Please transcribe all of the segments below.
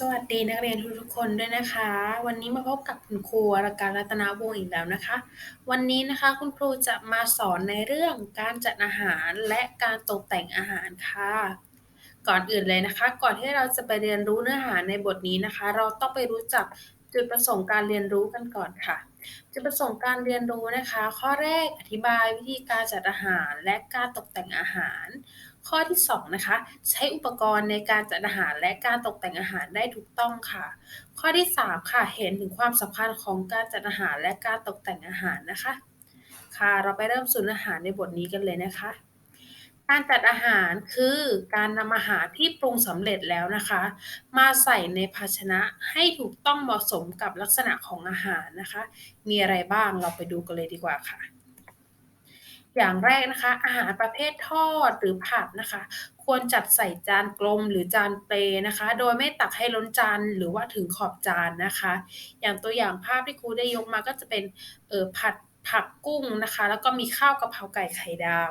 สวัสดีนักเรียนทุกๆคนด้วยนะคะ วันนี้มาพบกับคุณครูวรการรัตนาวงศ์อีกแล้วนะคะ วันนี้นะคะคุณครูจะมาสอนในเรื่องการจัดอาหารและการตกแต่งอาหารค่ะ ก่อนอื่นเลยนะคะ ก่อนที่เราจะไปเรียนรู้เนื้อหาในบทนี้นะคะ เราต้องไปรู้จักจุดประสงค์การเรียนรู้กันก่อนค่ะ จุดประสงค์การเรียนรู้นะคะ ข้อแรกอธิบายวิธีการจัดอาหารและการตกแต่งอาหาร ข้อที่2นะคะใช้อุปกรณ์ในการจัดอาหารและการตกแต่งอาหารได้ถูกต้องค่ะ ข้อที่ 3 ค่ะ เห็นถึงความสำคัญของการจัดอาหารและการตกแต่งอาหารนะคะ ค่ะเราไปเริ่มสู่เนื้อหารในบทนี้กันเลยนะคะ การจัดอาหารคือการนำอาหารที่ปรุงสำเร็จแล้วนะคะ มาใส่ในภาชนะให้ถูกต้องเหมาะสมกับลักษณะของอาหารนะคะ มีอะไรบ้างเราไปดูกันเลยดีกว่าค่ะ อย่างแรกนะคะ อาหารประเภททอดหรือผัดนะคะ ควรจัดใส่จานกลมหรือจานเปรนะคะ โดยไม่ตักให้ล้นจานหรือว่าถึงขอบจานนะคะ อย่างตัวอย่างภาพที่ครูได้ยกมาก็จะเป็นเออผัดผักกุ้งนะคะ แล้วก็มีข้าวกะเพราไก่ไข่ดาว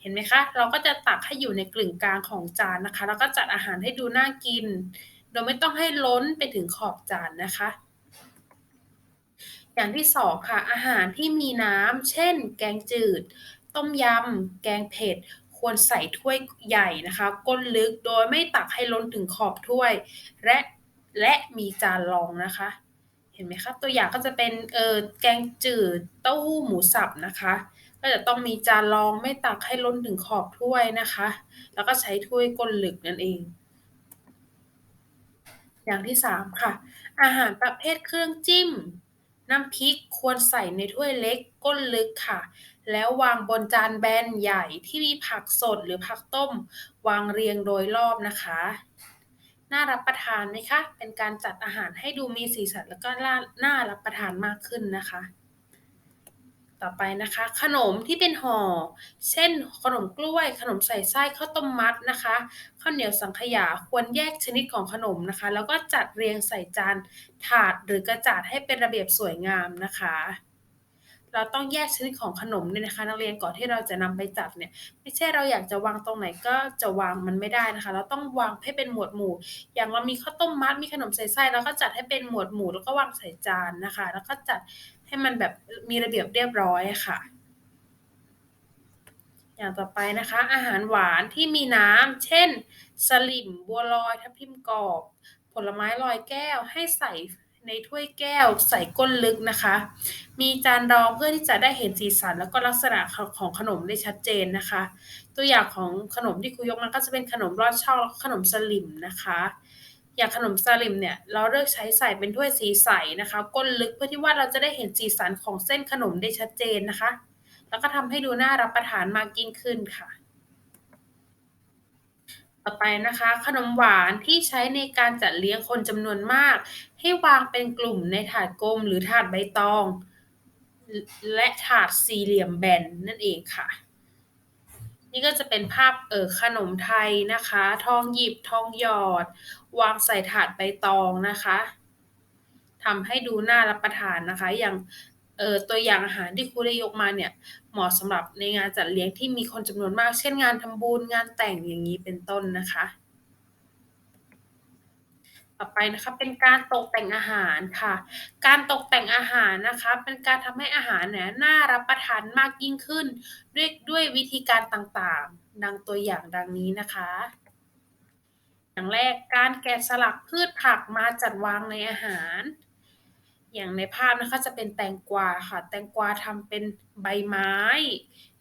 เห็นไหมคะ เราก็จะตักให้อยู่ในกลึงกลางของจานนะคะ แล้วก็จัดอาหารให้ดูน่ากิน โดยไม่ต้องให้ล้นไปถึงขอบจานนะคะอย่างที่สองค่ะ อาหารที่มีน้ำ เช่น แกงจืด ต้มยำ แกงเผ็ด ควรใส่ถ้วยใหญ่นะคะ ก้นลึกโดยไม่ตักให้ล้นถึงขอบถ้วย และและมีจานรองนะคะ เห็นไหมคะตัวอย่างก็จะเป็นเออแกงจืดเต้าหู้หมูสับนะคะ ก็จะต้องมีจานรองไม่ตักให้ล้นถึงขอบถ้วยนะคะ แล้วก็ใช้ถ้วยก้นลึกนั่นเอง อย่างที่สามค่ะ อาหารประเภทเครื่องจิ้ม น้ำพริกควรใส่ในถ้วยเล็กก้นลึกค่ะ แล้ววางบนจานแบนใหญ่ที่มีผักสดหรือผักต้ม วางเรียงโดยรอบนะคะ น่ารับประทานไหมคะ เป็นการจัดอาหารให้ดูมีสีสันแล้วก็น่าน่ารับประทานมากขึ้นนะคะ ต่อไปนะคะ ขนมที่เป็นห่อ เช่น ขนมกล้วย ขนมใส่ไส้ข้าวต้มมัดนะคะข้าวเหนียวสังขยาควรแยกชนิดของขนมนะคะ แล้วก็จัดเรียงใส่จานถาดหรือกระจาดให้เป็นระเบียบสวยงามนะคะ เราต้องแยกชนิดของขนมด้วยนะคะ นักเรียนก่อนที่เราจะนำไปจัดเนี่ยไม่ใช่เราอยากจะวางตรงไหนก็จะวางมันไม่ได้นะคะ เราต้องวางให้เป็นหมวดหมู่ อย่างเรามีข้าวต้มมัดมีขนมใส่ไส้เราก็จัดให้เป็นหมวดหมู่ แล้วก็วางใส่จานนะคะ แล้วก็จัด ให้มันแบบมีระเบียบเรียบร้อยค่ะ อย่างต่อไปนะคะ อาหารหวานที่มีน้ำเช่น สลิมบัวลอยทับทิมกรอบ ผลไม้ลอยแก้วให้ใส่ในถ้วยแก้วใส่ก้นลึกนะคะ มีจานรองเพื่อที่จะได้เห็นสีสันแล้วก็ลักษณะของขนมได้ชัดเจนนะคะ ตัวอย่างของขนมที่ครูยกมาก็จะเป็นขนมลอดช่องขนมสลิมนะคะ อย่างขนมสลิมเนี่ยเราเลือกใช้ใส่เป็นถ้วยสีใสนะคะก้นลึกเพื่อที่ว่าเราจะได้เห็นสีสันของเส้นขนมได้ชัดเจนนะคะ แล้วก็ทำให้ดูน่ารับประทานมากยิ่งขึ้นค่ะ ต่อไปนะคะ ขนมหวานที่ใช้ในการจัดเลี้ยงคนจำนวนมาก ให้วางเป็นกลุ่มในถาดกลมหรือถาดใบตอง และถาดสี่เหลี่ยมแบนนั่นเองค่ะ นี่ก็จะเป็นภาพเออขนมไทยนะคะ ทองหยิบทองหยอด วางใส่ถาดใบตองนะคะทำให้ดูน่ารับประทานนะคะ อย่างเออตัวอย่างอาหารที่ครูได้ยกมาเนี่ย เหมาะสำหรับในงานจัดเลี้ยงที่มีคนจำนวนมาก เช่นงานทำบุญงานแต่งอย่างนี้เป็นต้นนะคะ ต่อไปนะคะเป็นการตกแต่งอาหารค่ะ การตกแต่งอาหารนะคะเป็นการทำให้อาหารเนี่ยน่ารับประทานมากยิ่งขึ้น ด้วยด้วยวิธีการต่างๆ ดังตัวอย่างดังนี้นะคะ อย่างแรกการแกะสลักพืชผักมาจัดวางในอาหาร อย่างในภาพนะคะจะเป็นแตงกวาค่ะ แตงกวาทำเป็นใบไม้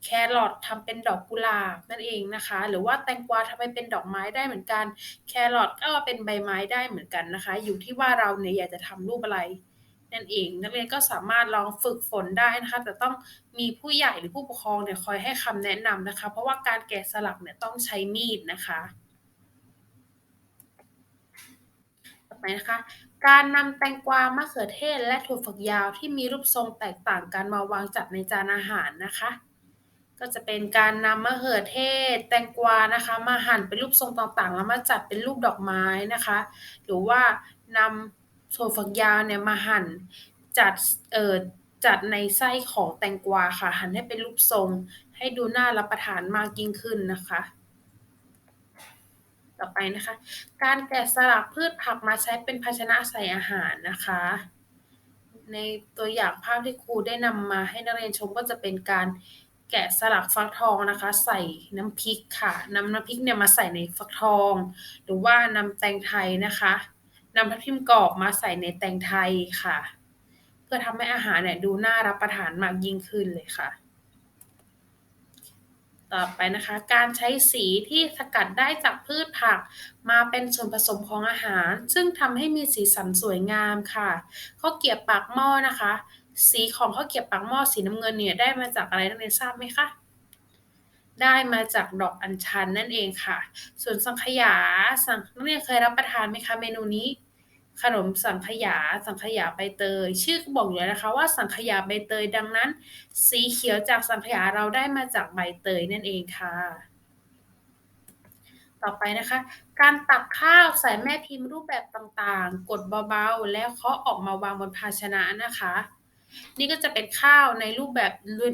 แครอททำเป็นดอกกุหลาบนั่นเองนะคะ หรือว่าแตงกวาทำไปเป็นดอกไม้ได้เหมือนกัน แครอทก็เป็นใบไม้ได้เหมือนกันนะคะ อยู่ที่ว่าเราเนี่ยอยากจะทำรูปอะไรนั่นเอง นักเรียนก็สามารถลองฝึกฝนได้นะคะ แต่ต้องมีผู้ใหญ่หรือผู้ปกครองเนี่ยคอยให้คำแนะนำนะคะ เพราะว่าการแกะสลักเนี่ยต้องใช้มีดนะคะต่อไปนะคะการนำแตงกวามะเขือเทศและถั่วฝักยาวที่มีรูปทรงแตกต่างกันมาวางจัดในจานอาหารนะคะ ก็จะเป็นการนำมะเขือเทศ แตงกวานะคะ มาหั่นเป็นรูปทรงต่างๆ แล้วมาจัดเป็นรูปดอกไม้นะคะ หรือว่านำถั่วฝักยาวเนี่ยมาหั่นจัดเอ่อจัดในไส้ของแตงกวาค่ะ หั่นให้เป็นรูปทรง ให้ดูน่ารับประทานมากยิ่งขึ้นนะคะต่อไปนะคะ การแกะสลักพืชผักมาใช้เป็นภาชนะใส่อาหารนะคะ ในตัวอย่างภาพที่ครูได้นำมาให้นักเรียนชมก็จะเป็นการ แกะสลักฟักทองนะคะ ใส่น้ำพริกค่ะนำน้ำพริกเนี่ยมาใส่ในฟักทอง หรือว่านำแตงไทยนะคะนำทับทิมกรอบมาใส่ในแตงไทยค่ะ เพื่อทำให้อาหารเนี่ยดูน่ารับประทานมากยิ่งขึ้นเลยค่ะ ต่อไปนะคะ การใช้สีที่สกัดได้จากพืชผักมาเป็นส่วนผสมของอาหาร ซึ่งทำให้มีสีสันสวยงามค่ะข้าวเกรียบปากหม้อนะคะ สีของข้าวเกียบปากหม้อสีน้ำเงินเนี่ยได้มาจากอะไรนักเรียนทราบไหมคะได้มาจากดอกอัญชันนั่นเองค่ะ ส่วนสังขยาสังนักเรียนเคยรับประทานไหมคะเมนูนี้ ขนมสังขยา สังขยาใบเตย ชื่อก็บอกอยู่แล้วนะคะว่าสังขยาใบเตยดังนั้น สีเขียวจากสังขยาเราได้มาจากใบเตยนั่นเองค่ะ ต่อไปนะคะ การตักข้าวใส่แม่พิมพ์รูปแบบต่างๆ กดเบาๆ แล้วเคาะออกมาวางบนภาชนะนะคะ นี่ก็จะเป็นข้าวในรูปแบบ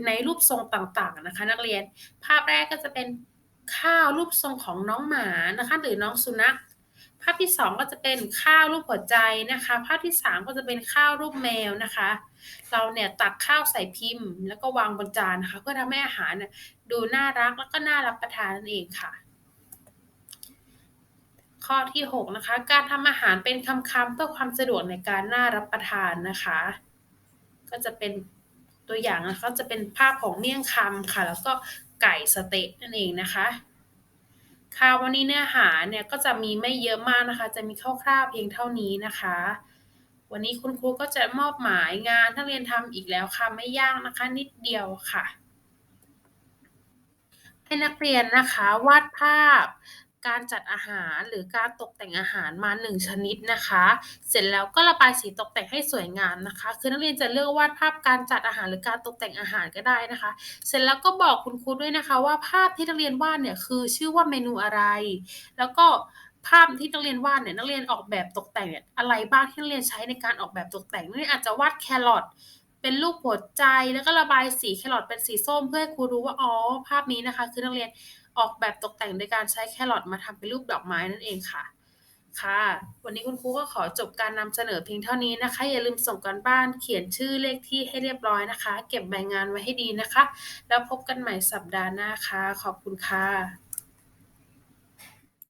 ในรูปทรงต่างๆนะคะ นักเรียน ภาพแรกก็จะเป็นข้าวรูปทรงของน้องหมานะคะหรือน้องสุนัข ภาพที่ 2 ก็จะเป็นข้าวรูปหัวใจนะคะ ภาพที่ 3 ก็จะเป็นข้าวรูปแมวนะคะ เราเนี่ยตักข้าวใส่พิมพ์ แล้วก็วางบนจานนะคะเพื่อทำให้อาหารดูน่ารักแล้วก็น่ารับประทานนั่นเองค่ะข้อที่ 6 นะคะ การทำอาหารเป็นคำๆเพื่อความสะดวกในการน่ารับประทานนะคะ ก็จะเป็นตัวอย่างนะคะจะเป็นภาพของเมี่ยงคำค่ะ แล้วก็ไก่สเต๊ะนั่นเองนะคะ ค่ะวันนี้เนื้อหาเนี่ยก็จะมีไม่เยอะมากนะคะ จะมีคร่าวๆเพียงเท่านี้นะคะ วันนี้คุณครูก็จะมอบหมายงานนักเรียนทำอีกแล้วค่ะไม่ยากนะคะนิดเดียวค่ะให้นักเรียนนะคะวาดภาพ การจัดอาหารหรือการตกแต่งอาหารมา 1 ชนิดนะคะ เสร็จแล้วก็ระบายสีตกแต่งให้สวยงามนะคะ คือนักเรียนจะเลือกวาดภาพการจัดอาหารหรือการตกแต่งอาหารก็ได้นะคะ เสร็จแล้วก็บอกคุณครูด้วยนะคะ ว่าภาพที่นักเรียนวาดเนี่ยคือชื่อว่าเมนูอะไร แล้วก็ภาพที่นักเรียนวาดเนี่ยนักเรียนออกแบบตกแต่งเนี่ยอะไรบ้างที่นักเรียนใช้ในการออกแบบตกแต่งนักเรียนอาจจะวาดแครอทเป็นรูปหัวใจแล้วก็ระบายสีแครอทเป็นสีส้มเพื่อให้ครูรู้ว่าอ๋อภาพนี้นะคะ คือนักเรียน ออกแบบตกแต่งโดยการใช้แครอทมาทำเป็นรูปดอกไม้นั่นเองค่ะ ค่ะ วันนี้คุณครูก็ขอจบการนำเสนอเพียงเท่านี้นะคะ อย่าลืมส่งกันบ้านเขียนชื่อเลขที่ให้เรียบร้อยนะคะ เก็บใบงานไว้ให้ดีนะคะ แล้วพบกันใหม่สัปดาห์หน้าค่ะ ขอบคุณค่ะ